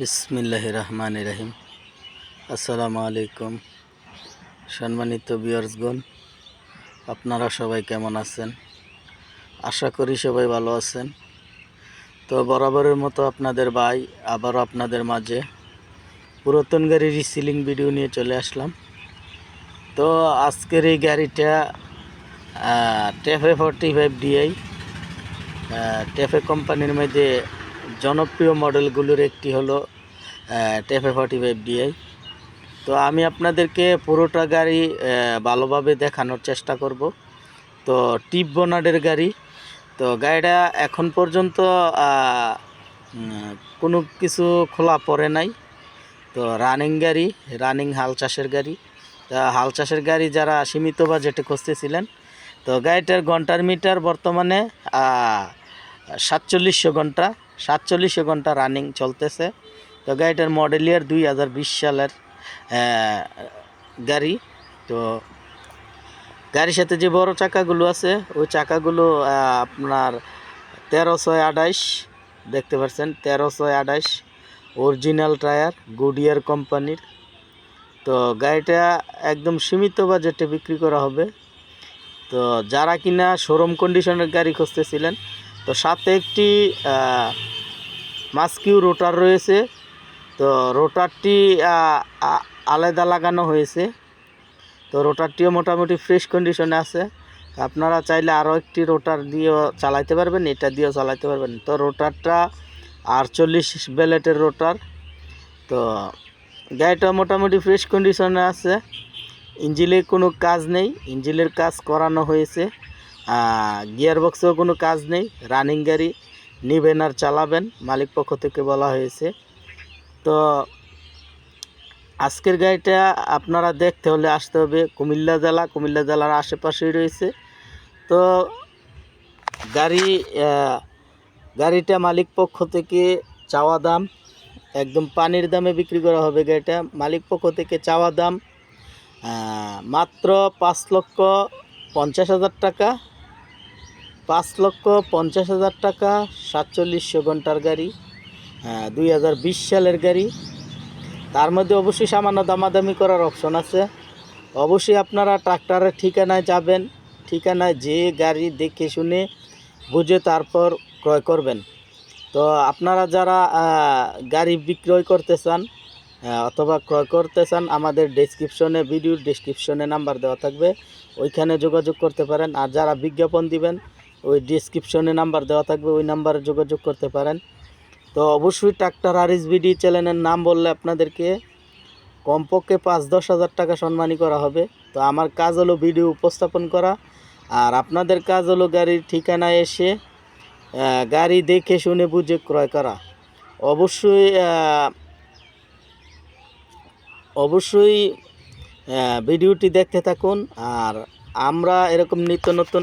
বিসমিল্লাহ রহমান রহিম। আসসালামু আলাইকুম। সম্মানিত বিয়ার্সগণ আপনারা সবাই কেমন আছেন? আশা করি সবাই ভালো আছেন। তো বরাবরের মতো আপনাদের ভাই, আবারও আপনাদের মাঝে পুরাতন গাড়ির রিসিলিং ভিডিও নিয়ে চলে আসলাম। তো আজকের এই গাড়িটা TAFE forty five DI TAFE কোম্পানির মধ্যে জনপ্রিয় মডেলগুলোর একটি হলো টেফে ফর্টি ফাইভ ডিআই তো আমি আপনাদেরকে পুরোটা গাড়ি ভালোভাবে দেখানোর চেষ্টা করব। তো টিপ বোনাডের গাড়ি, তো গাড়িটা এখন পর্যন্ত কোনো কিছু খোলা পড়ে নাই। তো রানিং গাড়ি রানিং হাল চাষের গাড়ি। তা হাল চাষের গাড়ি যারা সীমিত বাজেটে খুঁজতেছিলেন, তো গাড়িটার ঘণ্টার মিটার বর্তমানে সাতচল্লিশশো ঘণ্টা। সাতচল্লিশশো ঘণ্টা রানিং চলতেছে। তো গাড়িটার মডেল ইয়ার দুই হাজার বিশ সালের গাড়ি। তো গাড়ির সাথে যে বড় চাকাগুলো আছে, ওই চাকাগুলো আপনার তেরো ছয় আঠাইশ দেখতে পাচ্ছেন, তেরো ছয় আঠাইশ অরিজিনাল টায়ার গুডিয়ার কোম্পানির তো গাড়িটা একদম সীমিত বাজেটে বিক্রি করা হবে। তো যারা কিনা শোরুম কন্ডিশনের গাড়ি খুঁজতেছিলেন তো সাথে একটি মাস্কিউ রোটার রয়েছে। তো রোটারটি আলাদা লাগানো হয়েছে। তো রোটারটিও মোটামুটি ফ্রেশ কন্ডিশনে আছে। আপনারা চাইলে আরও একটি রোটার দিয়েও চালাইতে পারবেন, এটা দিয়েও চালাইতে পারবেন। তো রোটারটা আটচল্লিশ বেলেটের রোটার তো গাড়িটা মোটামুটি ফ্রেশ কন্ডিশনে আছে। ইঞ্জিনের কোনো কাজ নেই। ইঞ্জিলের কাজ করানো হয়েছে। গিয়ার বক্সেও কোনো কাজ নেই। রানিং গাড়ি নিবেন আর চালাবেন, মালিক পক্ষ থেকে বলা হয়েছে। তো আজকের গাড়িটা আপনারা দেখতে হলে আসতে হবে কুমিল্লা জেলা। কুমিল্লা জেলার আশেপাশেই রয়েছে। তো গাড়ি গাড়িটা মালিক পক্ষ থেকে চাওয়া দাম, একদম পানির দামে বিক্রি করা হবে গাড়িটা। মালিক পক্ষ থেকে চাওয়া দাম মাত্র পাঁচ লক্ষ পঞ্চাশ হাজার টাকা। পাঁচ লক্ষ পঞ্চাশ হাজার টাকা, সাতচল্লিশশো ঘণ্টার গাড়ি দুই হাজার বিশ সালের গাড়ি। তার মধ্যে অবশ্যই সামান্য দামাদামি করার অপশন আছে। অবশ্যই আপনারা ট্রাক্টরের ঠিকানায় যাবেন, ঠিকানায় যে গাড়ি দেখে শুনে বুঝে তারপর ক্রয় করবেন। তো আপনারা যারা গাড়ি বিক্রয় করতে চান অথবা ক্রয় করতে চান, আমাদের ডেসক্রিপশনে ভিডিওর ডেসক্রিপশনে নাম্বার দেওয়া থাকবে। ওইখানে যোগাযোগ করতে পারেন। আর যারা বিজ্ঞাপন দিবেন ওই ডেসক্রিপশনে নাম্বার দেওয়া থাকবে, ওই নাম্বারে যোগাযোগ করতে পারেন। তো অবশ্যই ট্রাক্টর আর বিডি চ্যানেলের নাম বললে আপনাদেরকে কমপক্ষে পাঁচ দশ হাজার টাকা সম্মানী করা হবে। তো আমার কাজ হলো ভিডিও উপস্থাপন করা, আর আপনাদের কাজ হলো গাড়ির ঠিকানায় এসে গাড়ি দেখে শুনে বুঝে ক্রয় করা। অবশ্যই অবশ্যই ভিডিওটি দেখতে থাকুন, আর আমরা এরকম নিত্য নতুন